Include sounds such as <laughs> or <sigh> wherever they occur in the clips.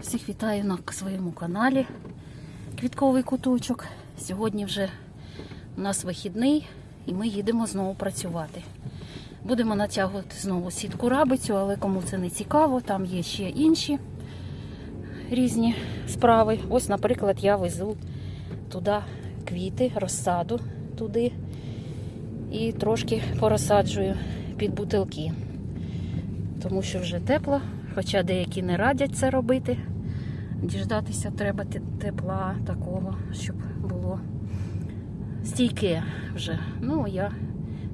Всіх вітаю на своєму каналі Квітковий куточок. Сьогодні вже у нас вихідний і ми їдемо знову працювати. Будемо натягувати знову сітку рабицю, але кому це не цікаво, там є ще інші різні справи. Ось, наприклад, я везу туди квіти, розсаду туди і трошки порозсаджую під бутилки. Тому що вже тепло, хоча деякі не радять це робити. Діждатися треба тепла такого, щоб було стійке вже. Ну, я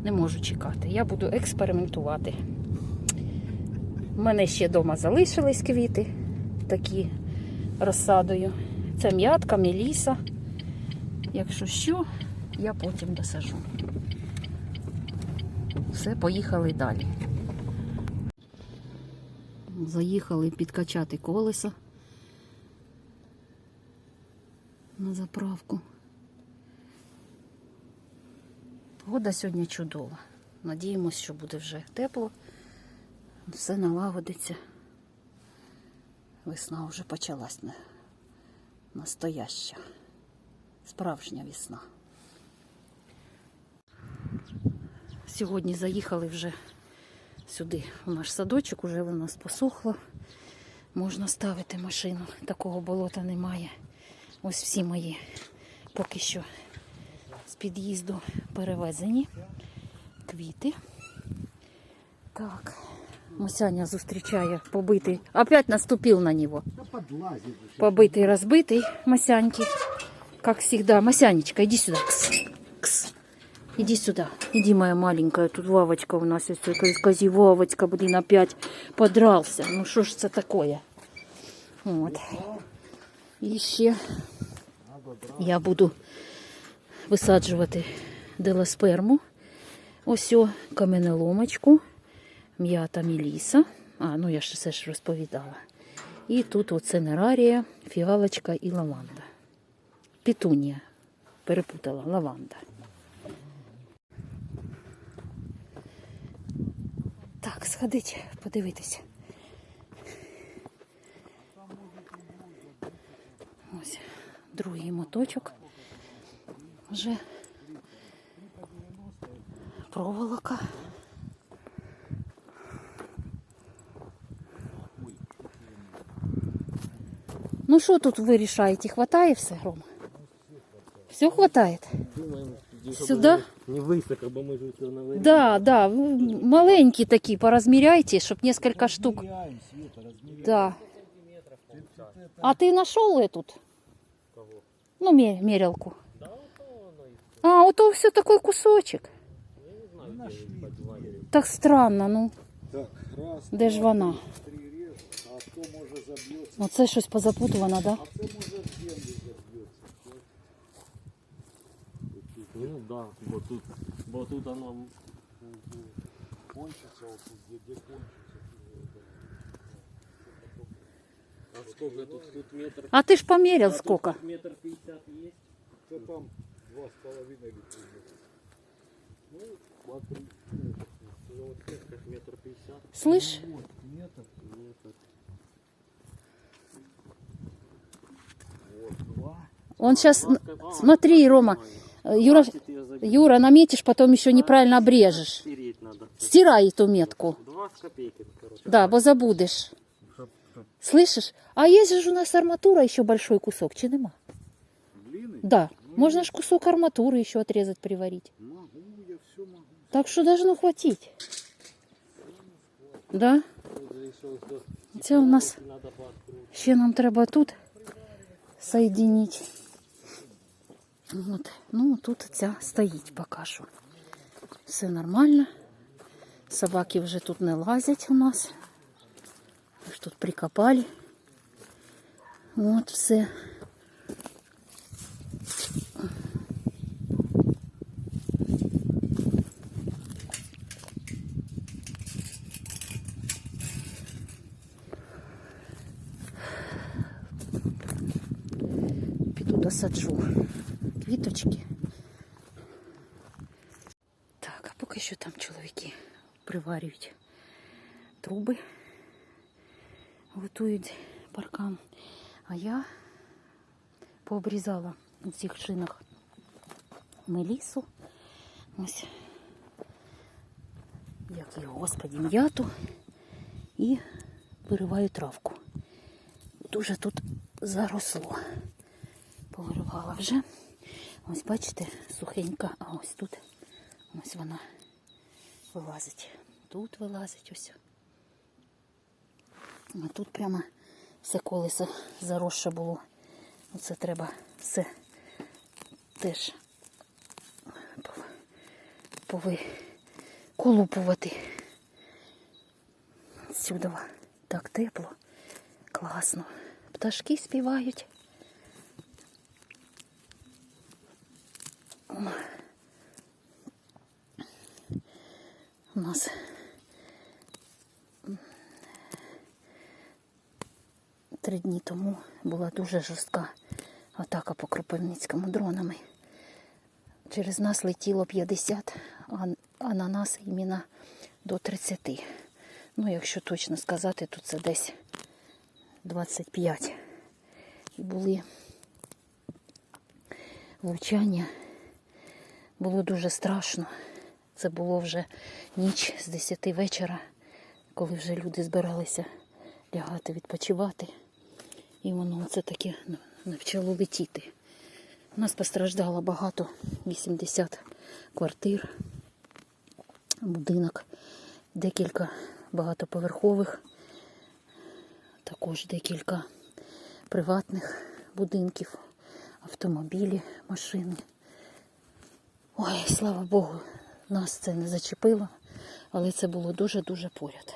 не можу чекати. Я буду експериментувати. У мене ще вдома залишились квіти, такі розсадою. Це м'ятка, меліса. Якщо що, я потім досажу. Все, поїхали далі. Заїхали підкачати колеса на заправку. Погода сьогодні чудова. Надіємось, що буде вже тепло, все налагодиться. Весна вже почалась настояща, справжня весна. Сьогодні заїхали вже сюди, у наш садочок, уже у нас посохло. Можна ставити машину. Такого болота немає. Ось всі мої поки що з під'їзду перевезені квіти. Так, Масяня зустрічає побитий. Опять наступив на нього. Побитый, разбитый Масяньки. Как всегда. Масянечка, иди сюда. Иди сюда. Иди, моя маленькая. Тут Вовочка у нас. Ось кози Вовочка, блин, опять подрался. Ну что ж это такое? Вот. І ще я буду висаджувати делосперму. Ось каменеломочку, м'ята міліса. А, ну я ж все ж розповідала. І тут оце нерарія, фіалочка і лаванда. Пітунія. Перепутала лаванда. Так, сходить, подивитися. Ось другий моточок. Вже проволока. Ну що тут ви рішаєте? Хватає все, Рома? Все хватає? Думаем, где Сюда? Не высоко, бо мы же все на высоко. Да, да, ви маленькі такі, поразміряйте, щоб несколько штук. Размеряем, Света, размеряем. Да. А ты нашел эту? Ну, ме- мерилку. А, вот все такой кусочек. Не нашли. Так странно, ну. Так, раз, Де ж вона? три рез, а хто може заб'ється? Оце щось позапутувано, да? А це може Ну да, бо тут, бо тут оно Кончиться отут, де, де кончиться. А сколько тут? Тут метр. А ти ж померил сколько? Тут метр пятьдесят есть. Це там два з половиною літри. Ну, два, три. Ну вот как метр пятьдесят. Слышь? Вот, метр, Метр. вот, два. Он сейчас... А, Смотри, Рома. Э, Юра. Юра, наметишь, потом еще неправильно обрежешь. Стирай эту метку. Да, бо забудешь. Слышишь? А есть же у нас арматура еще большой кусок, чи нема? Да. Можно ж кусок арматуры еще отрезать, приварить. Так что должно хватить. Да? Же еще Це у нас надо пооткручивать. ще нам треба тут соединити. От. Ну, тут ця стоїть поки. Все нормально. Собаки вже тут не лазять у нас. Тут прикопали. От все. Піду досаджу квіточки. Так, а поки що там чоловіки приварюють труби, готують паркан. А я пообрізала у цих шинах мелісу. Ось, як його, господі, м'яту. І вириваю травку. Дуже тут заросло. Повиривала вже. Ось бачите, сухенька, а ось тут ось вона вилазить. Тут вилазить ось. А тут прямо все колесо заросше було. Оце треба все теж повиколупувати. Сюди так тепло, класно. Пташки співають. У нас три дні тому була дуже жорстка атака по Кропивницькому дронами. Через нас летіло 50, а, на нас іменно до 30. Ну, якщо точно сказати, то це десь 25. І були влучання. Було дуже страшно. Це було вже ніч з 10 вечора, коли вже люди збиралися лягати, відпочивати. І воно це таке почало летіти. У нас постраждало багато, 80 квартир, будинок, декілька багатоповерхових, також декілька приватних будинків, автомобілі, машини. Ой, слава Богу, нас це не зачепило, але це було дуже-дуже поряд.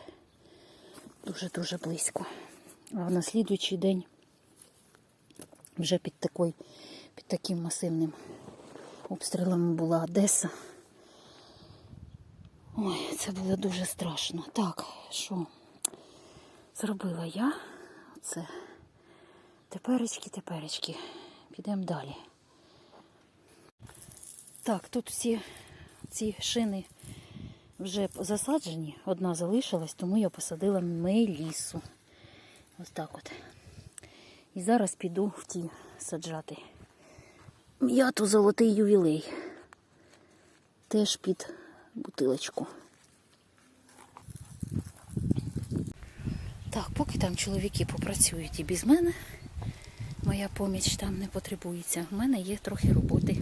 Дуже-дуже близько. А на слідуючий день вже під, такой, під таким масивним обстрілом була Одеса. Ой, це було дуже страшно. Так, що зробила я? Оце. Теперечки, теперечки. Підемо далі. Так, тут всі ці шини вже засаджені, одна залишилась, тому я посадила мелісу. Ось так от. І зараз піду в ті саджати. М'яту золотий ювілей. Теж під бутилочку. Так, поки там чоловіки попрацюють і без мене, моя поміч там не потребується. У мене є трохи роботи.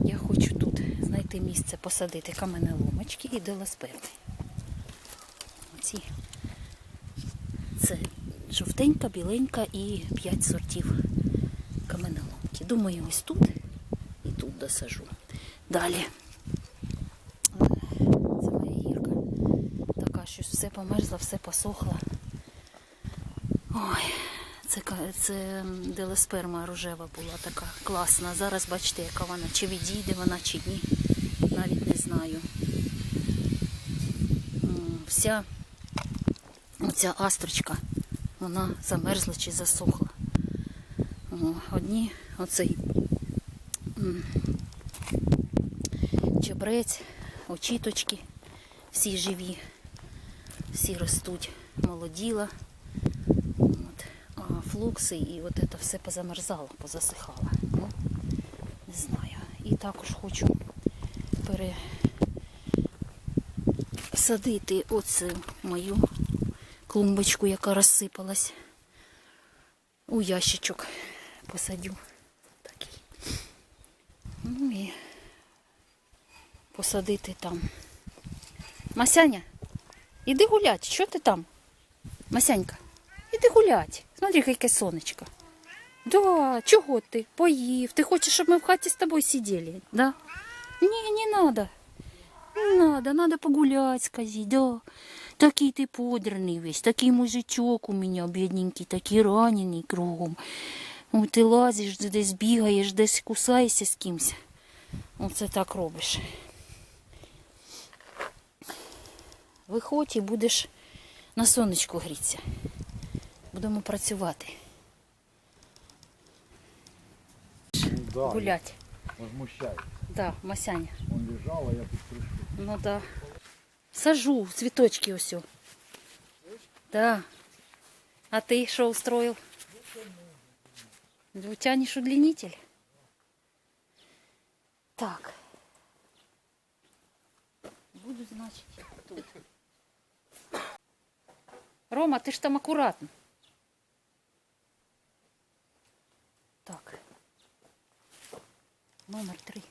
Я хочу тут знайти місце посадити каменеломочки і деласперми. Оці. Це жовтенька, біленька і 5 сортів каменеломки. Думаю, ось тут і тут досажу. Далі. Це моя гірка. Така, що все померзла, все посохло. Ой, це, це делесперма рожева була така класна. Зараз бачите, яка вона. Чи відійде вона, чи ні. Навіть не знаю. Вся оця астрочка, вона замерзла чи засохла. Одні оцей чебрець, очіточки, всі живі, всі ростуть, молоділа. От. А флукси і от це все позамерзало, позасихало. Ну, не знаю. І також хочу пересадити оцю мою клумбочку, яка розсипалась. У ящичок посадю. Ну і посадити там. Масяня, іди гулять. Що ти там? Масянька, іди гулять. Смотри, яке сонечко. Да, чого ти? Поїв. Ти хочеш, щоб ми в хаті з тобою сиділи? Да? Ні, не надо. Не надо, надо погулять, сказать, да. Такий ти подраний весь, такий мужичок у мене бідненький, такий ранений кругом. О, ти лазиш, десь бігаєш, десь кусаєшся з кимось. Оце так робиш. Виходь і будеш на сонечку грітися. Будемо працювати, Ну, да, гулять. Возмущай. Да, Масяня. Он лежал, а я тут пришел. Ну да. Сажу цвіточки ось. Да. А ты что устроил? Да Тянешь удлинитель? Так. Буду, значит, тут. Рома, ты ж там аккуратно. Так. Номер три.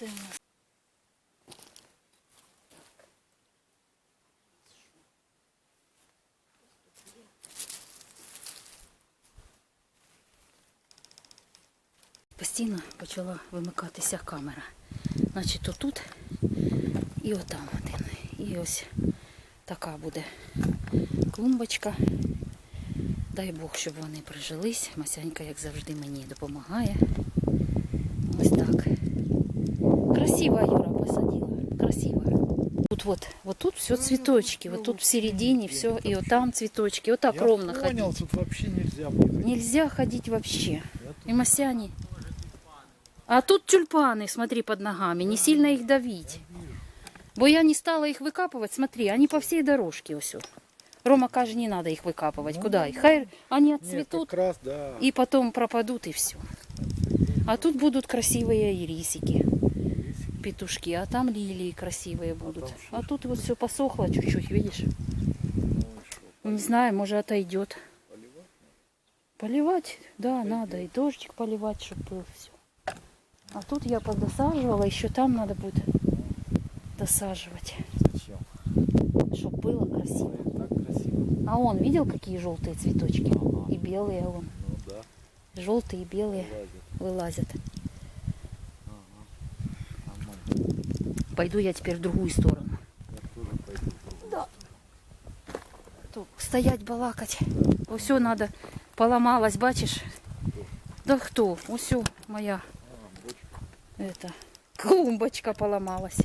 Це. Постійно почала вимикатися камера. Значить, отут і отам один. І ось така буде клумбочка. Дай Бог, щоб вони прижились. Масянька, як завжди, мені допомагає. Красиво Юра посадила. Красиво. Тут вот, вот тут все цветочки, вот тут в середине все, и вот там цветочки, вот так Я ровно понял, ходить. тут вообще нельзя будет. Нельзя ходить вообще. И масяне. А тут тюльпаны, смотри, под ногами, не сильно их давить. Бо я не стала их выкапывать, смотри, они по всей дорожке все. Рома каже, не надо их выкапывать. Куда их? Хай они Нет, отцветут как раз, да. и потом пропадут и все. А тут будут красивые ирисики, петушки, а там лилии красивые будут. что А тут вот все посохло чуть-чуть, видишь? Ну Не знаю, может отойдет. поливать? Поливать, да, надо. И дождик поливать, чтобы был все. А тут я подосаживала, еще там надо будет досаживать, Зачем? чтобы было красиво. Так красиво. А он видел, какие желтые цветочки? Ага. И белые он. Ну да, Желтые и белые вылазит. вылазят. Ага. Нормально. Пойду я теперь в другую сторону. Да. Тут стоять балакать. Все надо. Поломалась, бачиш? Да хто? Усё моя А, это, клумбочка поломалась.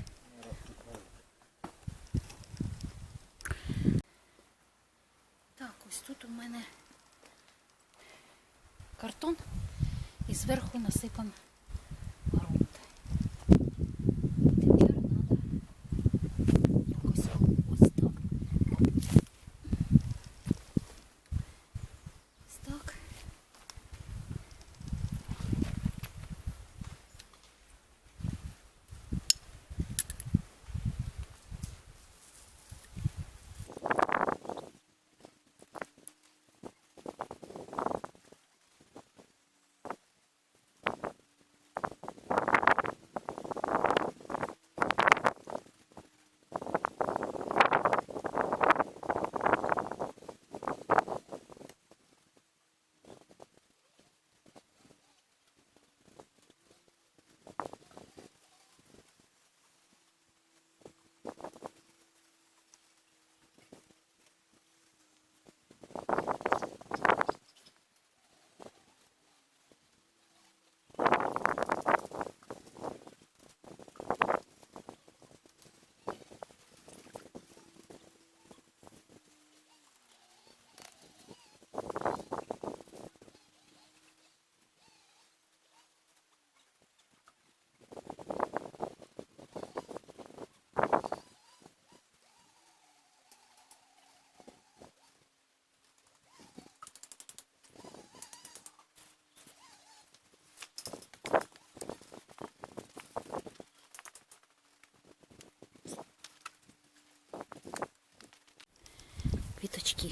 Квіточки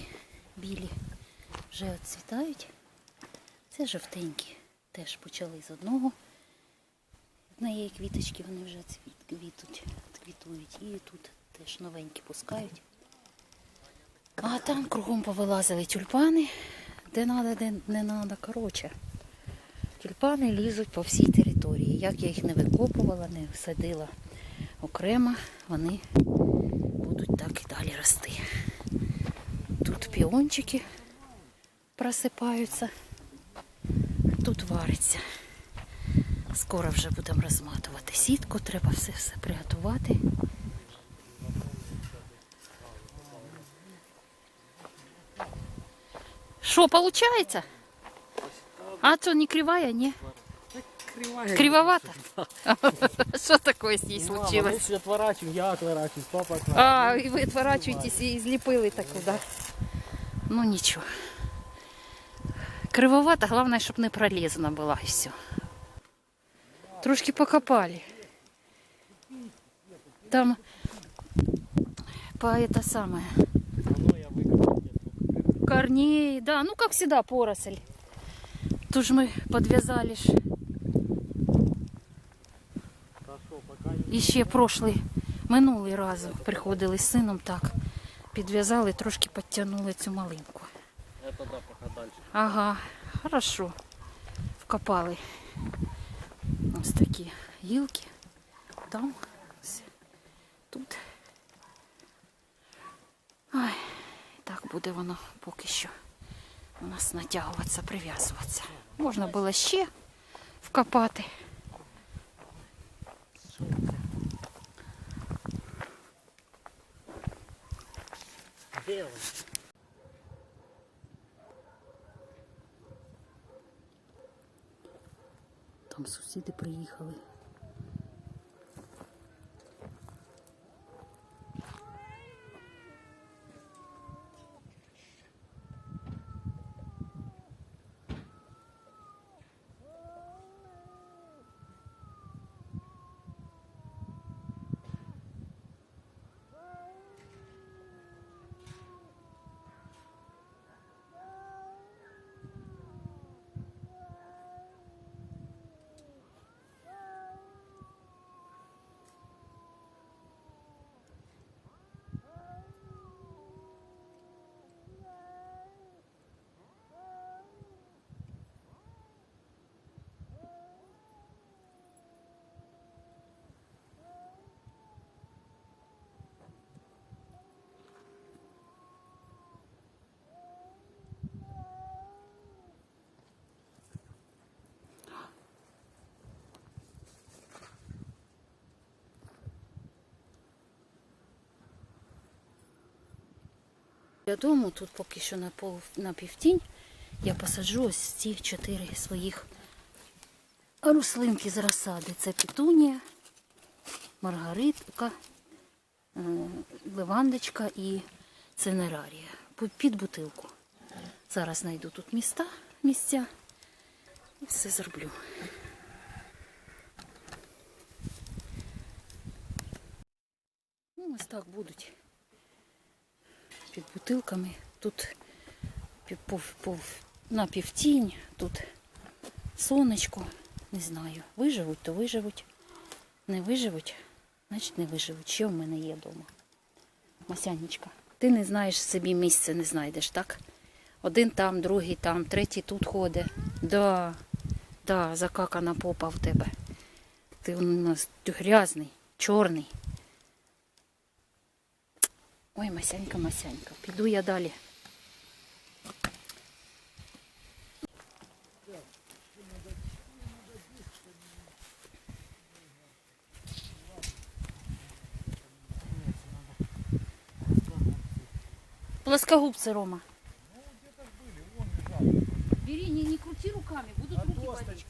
білі вже відцвітають. Це жовтенькі. Теж почали з одного. Однієї квіточки вони вже квітуть, квітують. І тут теж новенькі пускають. А там кругом повилазили тюльпани, де треба, де не треба. Коротше, тюльпани лізуть по всій території. Як я їх не викопувала, не садила окремо, вони будуть так і далі рости. Тут піончики просипаються, тут вариться. Скоро вже будемо розматувати сітку, треба все все приготувати. Що, виходить? А що, не кривая, ні? Кривая. Кривовато? <laughs> Що таке з ній Мама, случилось? все отворачиваем, я отворачиваюсь, папа отворачивается. А, і ви відворачуєтесь і зліпили таку, да? Ну нічого. Кривовато, головне, щоб не пролізана була і все. Трошки покопали. Там по это самое. Давно я выкопал где-то. Корней, да, ну как всегда поросль. Тут же мы подвязали ж Хорошо, пока не... І ще прошлий, минулий раз приходили з сином так. Підв'язали, трошки підтягнули цю малинку. Ага, хорошо. Вкопали. Ось такі гілки. Там, тут. Ай, так буде воно поки що у нас натягуватися, прив'язуватися. Можна було ще вкопати. Делай. Там сусіди приїхали. Для дому тут поки що на, пол, на півтінь я посаджу ось ці чотири своїх рослинки з розсади. Це петунія, маргаритка, е, левандочка і цинерарія. Під бутилку. Зараз знайду тут міста, місця і все зроблю. Ну, ось так будуть під бутилками. Тут пів, пов, пов, на півтінь, тут сонечко. Не знаю. Виживуть, то виживуть. Не виживуть, значить не виживуть. Що в мене є вдома? Масянечка, ти не знаєш собі місце, не знайдеш, так? Один там, другий там, третій тут ходить. Да, да, закакана попа в тебе. Ти у нас грязний, чорний. Ой, Масянька, Масянька, піду я далі. Плоскогубцы, Рома. Бери, не, не крути руками, будут руки болеть.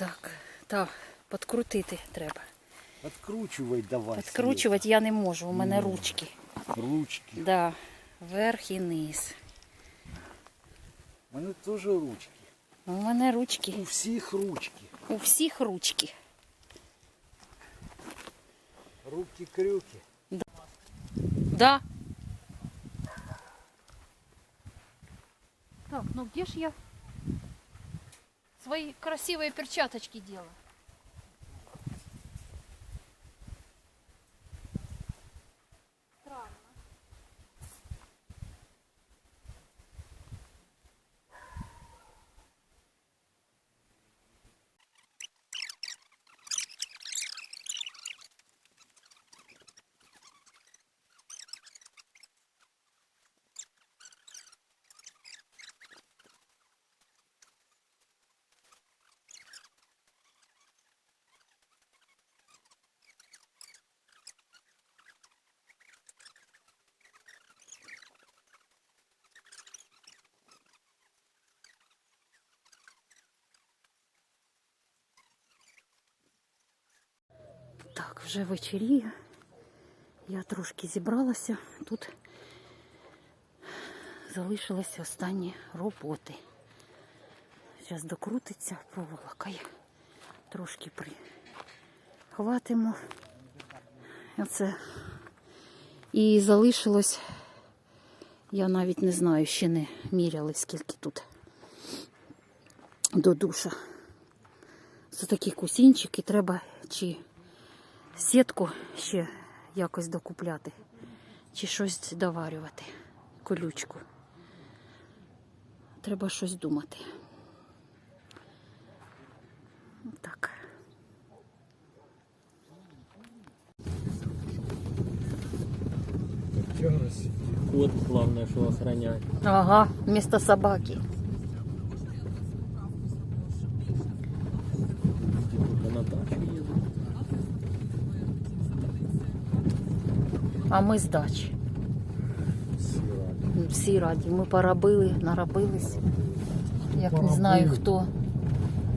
Так, так, підкрутити треба. Откручивай давай. Підкручувати я не можу, у мене ручки. Свет. Ручки. Да, вверх і низ. У мене теж ручки. У мене ручки. У всіх ручки. У всіх ручки. Руки-крюки. Да. Так, ну где ж я свои красивые перчаточки делаю? Вже вечеріє. Я трошки зібралася. Тут залишилися останні роботи. Зараз докрутиться проволока. Трошки прихватимо. Оце. І залишилось, я навіть не знаю, ще не міряли, скільки тут до душа. Це такі кусінчики, треба чи сітку ще якось докупляти, чи щось доварювати, колючку. Треба щось думати. Так. Кот, главное, что охранять. Ага, вместо собаки. А ми з дачі. Сіра. Всі раді. Ми поробили, наробились. Як не Поробили. знаю хто.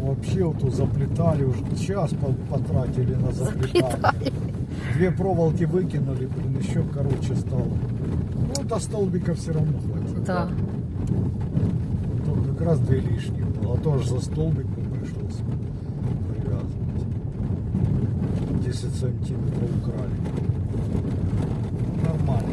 Вообще вот тут заплетали, уже час по- потратили на заплетание. Две проволоки выкинули, блин, еще короче стало. Ну, до столбика все равно хватит. Да. Тут как раз две лишние было. А тоже за столбик бы пришлось привязывать. 10 сантиметров украли. Нормально.